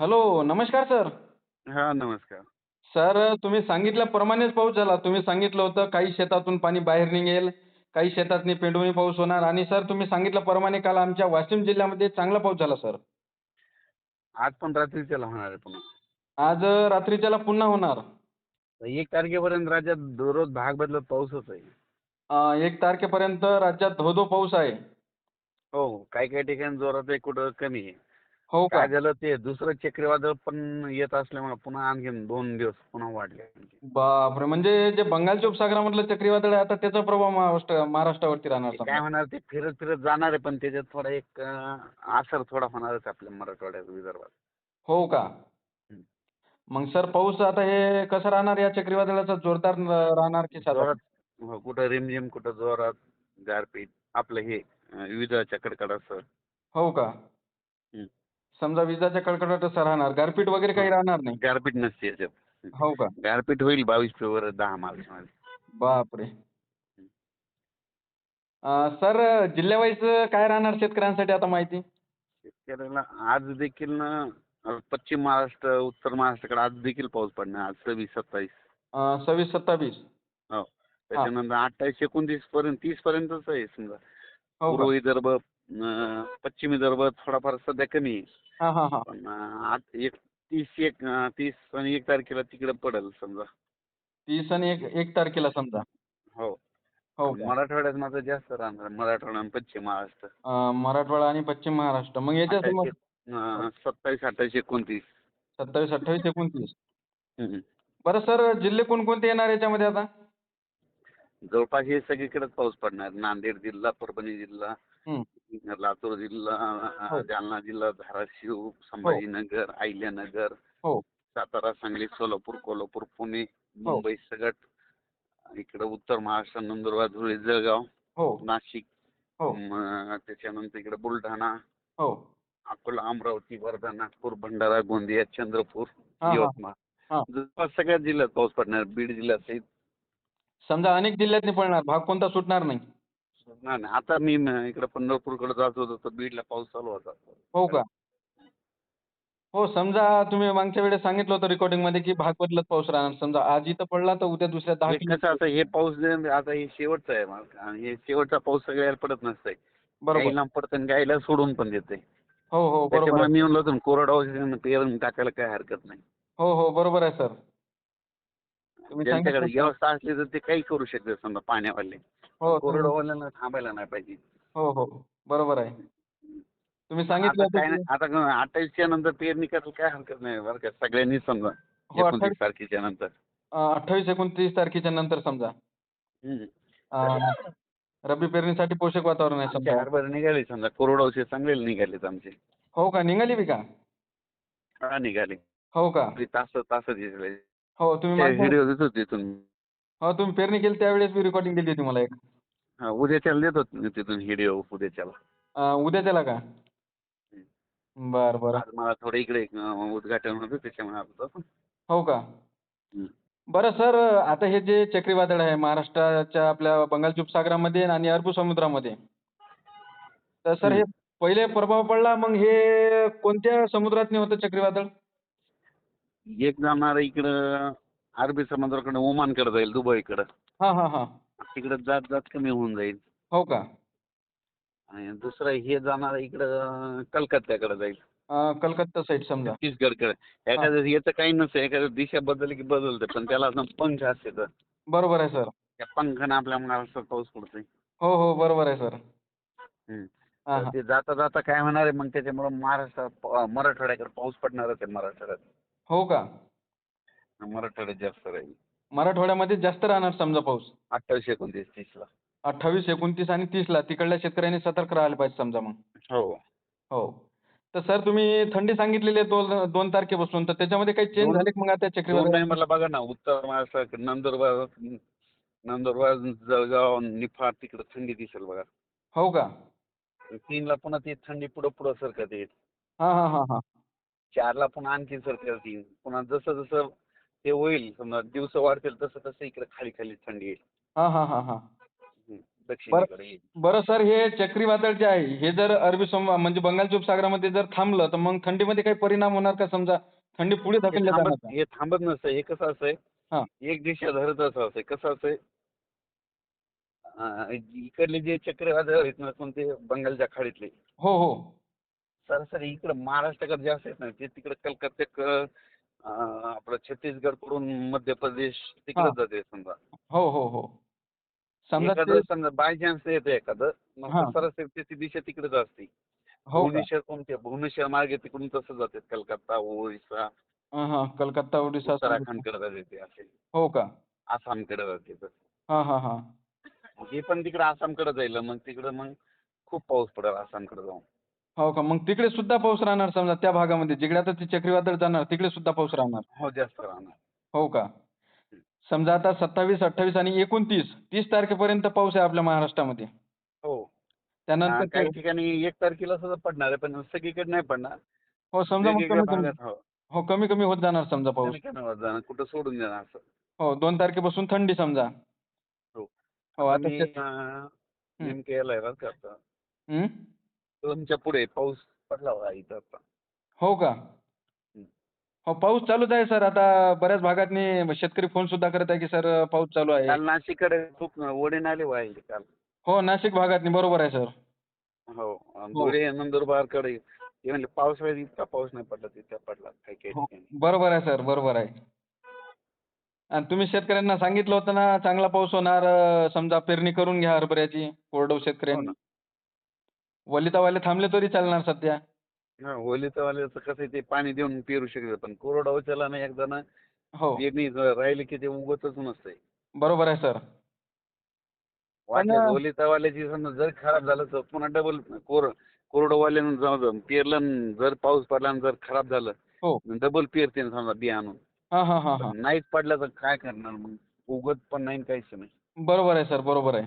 Hello नमस्कार sir. हा नमस्कार. सर तुम्ही सांगितल्याप्रमाणेच पाऊस झाला. तुम्ही सांगितलं होतं काही शेतातून पाणी बाहेर निघेल काही शेतातनी पेंडवणी पाऊस होणार. आणि सर तुम्ही सांगितल्याप्रमाणे काल आमच्या वाशिम जिल्ह्यामध्ये चांगला पाऊस झाला सर. आज पण रात्रीच्याला होणार आहे पुन्हा. आज रात्रीच्याला पुन्हा होणार. एक तारखेपर्यंत राज्यात दररोज भाग बदलत पाऊसच आहे. अं, एक तारखेपर्यंत राज्यात धोधो पाऊस आहे. हो काही काही ठिकाणी जोरात आहे कुठं कमी आहे. हो का? झालं ते दुसरं चक्रीवादळ पण येत असल्यामुळे पुन्हा आणखीन दोन दिवस पुन्हा वाढले बापरे! म्हणजे जे बंगालच्या उपसागरामधलं चक्रीवादळ आहे आता त्याचा प्रभाव महाराष्ट्र महाराष्ट्रावरती राहणार ते समजा. काय होणार ते फिरत फिरत जाणार आहे पण त्याच्यात थोडा एक अं, असर थोडा होणारच आपल्या मराठवाड्यात विदर्भात. हो का? मग सर पाऊस आता हे कसं राहणार? या चक्रीवादळाचा जोरदार न- राहणार की साधा? जोरात हो, कुठं रिमझिम कुठं जोरात गारपीट आपलं हे अं, विजाच्या कडकडासह हो का? हं. समजा विजाच्या कडकडाट असं राहणार. गारपीट वगैरे काही राहणार नाही. गारपीट नसते याच्यात. हो का? गारपीट होईल बावीस फेब्रुवारी दहा मार्च मध्ये. बापरे. अं, सर जिल्ह्यावाईज काय राहणार शेतकऱ्यांसाठी आता माहिती? शेतकऱ्याला आज देखील ना अं, पश्चिम महाराष्ट्र उत्तर महाराष्ट्राकडे आज देखील पाऊस पडणार. आज सव्वीस सत्तावीस. अं, सव्वीस सत्तावीस. हो. त्याच्यानंतर अठ्ठावीस एकोणतीस पर्यंत तीस पर्यंतच आहे समजा. हो पूर्व का विदर्भ पश्चिम विदर्भ थोडाफार सध्या कमी आहे. हा हा हा. पण एक तीस एक अं, तीस आणि एक तारखेला तिकडे पडेल समजा. तीस आणि एक एक तारखेला समजा. हो. हो का? मराठवाड्यात मात्र जास्त राहणार मराठवाडा आणि पश्चिम महाराष्ट्र. अं, मराठवाडा आणि पश्चिम महाराष्ट्र. मग याच्या समोर अठ्ठावीस अं, सत्तावीस अठ्ठावीस एकोणतीस. सत्तावीस अठ्ठावीस एकोणतीस. हम्म. बरं सर जिल्हे कोणकोणते येणार याच्यामध्ये आता? जवळपास हे सगळीकडेच पाऊस पडणार. नांदेड जिल्हा परभणी जिल्हा. लातूर जिल्हा हो. जालना जिल्हा धाराशिव संभाजीनगर अहिल्यानगर हो. सातारा सांगली सोलापूर कोल्हापूर पुणे मुंबई सगट इकडं उत्तर महाराष्ट्र नंदुरबार धुळे जळगाव हो. नाशिक हो. म, त्याच्यानंतर इकडे बुलढाणा हो. अकोला अमरावती वर्धा नागपूर भंडारा गोंदिया चंद्रपूर हा, हा. यवतमाळ. हा. जवळपास सगळ्याच जिल्ह्यात पाऊस पडणार बीड जिल्ह्यात समजा अनेक जिल्ह्यातनी पडणार भाग कोणता सुटणार नाही? नाही नाही. आता मी इकडे पंढरपूरकडे जात होतो तर बीडला पाऊस चालू होता. हो का? हो समजा तुम्ही मागच्या वेळेस सांगितलं होतं recording मध्ये की भाग बदलत पाऊस राहणार. समजा आज इथं पडला तर उद्या दुसऱ्या दहा हे कसं आता हे पाऊस जे- आता हे शेवटचा आहे. आणि हे शेवटचा पाऊस सगळ्याला पडत नसतंय. बरोबर. गाईला पडतं आणि गाईला सोडून पण देते. हो हो बरोबर त्याच्यामुळे आहे. मी म्हणलो होतो कोरडवाहू पेरून टाकायला काय हरकत नाही. हो हो बरोबर आहे सर. तुम्ही ज्यांच्याकडे सांगितलं व्यवस्था असली तर ते काही करू शकते समजा पाण्यावाले. हो थांबायला नाही पाहिजे. हो हो. बरोबर आहे. तुम्ही सांगितलं आता होतं काय की- आता अठ्ठावीसच्या नंतर पेरणी करायला काय हरकत नाही बरं का सगळ्यांनी समजा हो, एकोणतीस तारखेच्या नंतर. अं, अठ्ठावीस एकोणतीस तारखेच्या नंतर समजा. हम्म. अं, रब्बी पेरणीसाठी पोषक वातावरण आहे आमचे समजा. हरभरे निघाले समजा चांगले निघालेत आमचे. हो का? निघाली बी का? हा निघाले. हो का? तास तास दिसले. हो तुम्ही मागच्या- व्हिडिओ तिथून. हो तुम्ही पेरणी केली त्यावेळेस मी रेकॉर्डिंग दिली होती मला एक. हा, उद्याच्याला देतो मी तिथून व्हिडिओ उद्याच्याला अं, उद्याच्याला का? बर बर. आज मला थोडं इकडे अं, उद्घाटन होतं त्याच्यामुळे आलो होतो. हो का? हम्म. बरं सर आता हे जे चक्रीवादळ आहे महाराष्ट्राच्या आपल्या बंगालच्या उपसागरामध्ये आणि अरबी समुद्रामध्ये तर सर हे पहिले प्रभाव पडला मग हे कोणत्या समुद्रात होतं चक्रीवादळ? एक जाणार इकडं अरबी समुद्राकडे ओमानकडे जाईल दुबईकडं. हा हा हा. तिकडं जात जात कमी होऊन जाईल. हो का? आणि दुसरं हे जाणार इकडं कलकत्त्याकडे जाईल. अं, कलकत्ता साईड समजा. छत्तीसगडकडे. एखाद्या याचं काही नसतं एखाद्या दिशा बदलली की बदलते पण त्याला असं पंख असते तर. बरोबर आहे सर. त्या पंखानं आपल्या महाराष्ट्रात पाऊस पडतोय. हो हो बरोबर आहे सर. हम्म. हा तर हा. ते जाता जाता काय होणार आहे? मग त्याच्यामुळे महाराष्ट्रात मराठवाड्याकडे पाऊस पडणारच आहे मराठवाड्यात. हो का? मराठवाड्यात जास्त राहील. मराठवाड्यामध्ये जास्त राहणार समजा पाऊस? अठ्ठावीस एकोणतीस तीसला अठ्ठावीस एकोणतीस आणि तीसला तिकडल्या शेतकऱ्यांनी सतर्क राहायला पाहिजे समजा मग. हो. हो. तर सर तुम्ही थंडी सांगितलेली आहे दोन दोन तारखेपासून. तर त्याच्यामध्ये काही चेंज झाले का मग आता दोन चक्रीवादळ बघा ना उत्तर महाराष्ट्र नंदुरबार नंदुरबार जळगाव निफाड तिकडे थंडी दिसेल बघा. हो का? तीनला पुन्हा ती थंडी पुढं पुढं सरकत येईल. हा हा हा हा. चारला पुन्हा आणखी सरकत येईल. पुन्हा जसं जसं ते होईल. समजा दिवस वाढतील तसं तसं इकडे खाली खाली थंडी येईल. हा हा हा हा. दक्षिणेकडे येईल. बरं सर हे चक्रीवादळ जे आहे. हे जर अरबी सम म्हणजे बंगालच्या उपसागरामध्ये जर थांबलं तर मग थंडीमध्ये काही परिणाम होणार का? समजा थंडी पुढे हे ढकलली जाणार थांबत का? हे थांबत नसतं. हे कसं असतंय? हा. एक दिशा धरत असं असतंय. कसं असतंय? अं, इकडले जे चक्रीवादळ आहेत ना कोणते? बंगालच्या खाडीतले. हो हो. सरासरी इकडं महाराष्ट्राकडे जास्त आहेत ना ते तिकडे कलकत्ता आपलं छत्तीसगडकडून मध्य प्रदेश तिकडे. जाते समजा. हो हो हो. समजा एखादं ते समजा बाय चान्स येतं एखादं मग सरासरी दिशा तिकडेच असते. हो भुवनेश्वर कोणते भुवनेश्वर मार्गे तिकडून तसं जाते कलकत्ता ओरिसा कलकत्ता ओडिशा उत्तराखंडकडे जाते ते असे. हो का? आसामकडे जाते तसं. हा हा हा. हे पण तिकडे आसामकडे जाईल मग तिकडे मग खूप पाऊस पडेल आसामकडे जाऊन. हो का? मग तिकडे सुद्धा पाऊस राहणार समजा त्या भागामध्ये. जिकडे आता ते चक्रीवादळ जाणार तिकडे सुद्धा पाऊस राहणार. हो जास्त राहणार. हो का? समजा आता सत्तावीस अठ्ठावीस आणि एकोणतीस तीस तारखेपर्यंत पाऊस आहे आपल्या महाराष्ट्रामध्ये. हो. त्यानंतर काही ते- ठिकाणी एक तारखेला सुद्धा पडणार आहे पण सगळीकडे नाही पडणार. हो समजा मग वेगवेगळ्या कमी कमी भागात हो. हो कमी कमी होत जाणार समजा पाऊस. होत जाणार कुठं सोडून असं. हो दोन तारखेपासून थंडी समजा. हो. हो आता मी शेत- अं, नेमकं यायला आहे बरं का आता. हं? तुमच्यापुढे पाऊस पडला होता इथं आता. हो का? हो पाऊस चालूच आहे सर. आता बऱ्याच भागातनी शेतकरी फोन सुद्धा करत आहे की सर पाऊस चालू आहे. काल नाशिककडे खूप ओढे नाले वाहिले काल. हो नाशिक भागातनी. बरोबर आहे सर. हो आणि हो. धुळे नंदुरबारकडे. ते म्हणले पावसाळ्यात इतका पाऊस नाही पडला तितका पडला. काही काही हो ठिकाणी. बरोबर आहे सर. बरोबर आहे. आणि तुम्ही शेतकऱ्यांना सांगितलं होतं ना चांगला पाऊस होणार अं, समजा पेरणी करून घ्या हरभऱ्याची कोरडव शेतकऱ्यांनी. हो वलितावाले थांबले तरी चालणार सध्या. हा ओलितावाल्याचं कसं आहे ते पाणी देऊन पेरू शकतं पण कोरडवाच्याला ना एकदा ना हो. पेरणी जर राहिली की ते उगतच नसतंय. बरोबर आहे सर. ओलितावाल्याची समजा जर खराब झालं तर पुन्हा डबल कोर कोरडवाल्यानं जाऊ जाऊ पेरलं आणि जर पाऊस पडला आणि जर खराब झालं हो. डबल पेरते ना समजा बी आणून हा हा हा हा. नाहीच पडला तर काय करणार मग? उगत पण नाही आणि काहीच नाही. बरोबर आहे सर बरोबर आहे.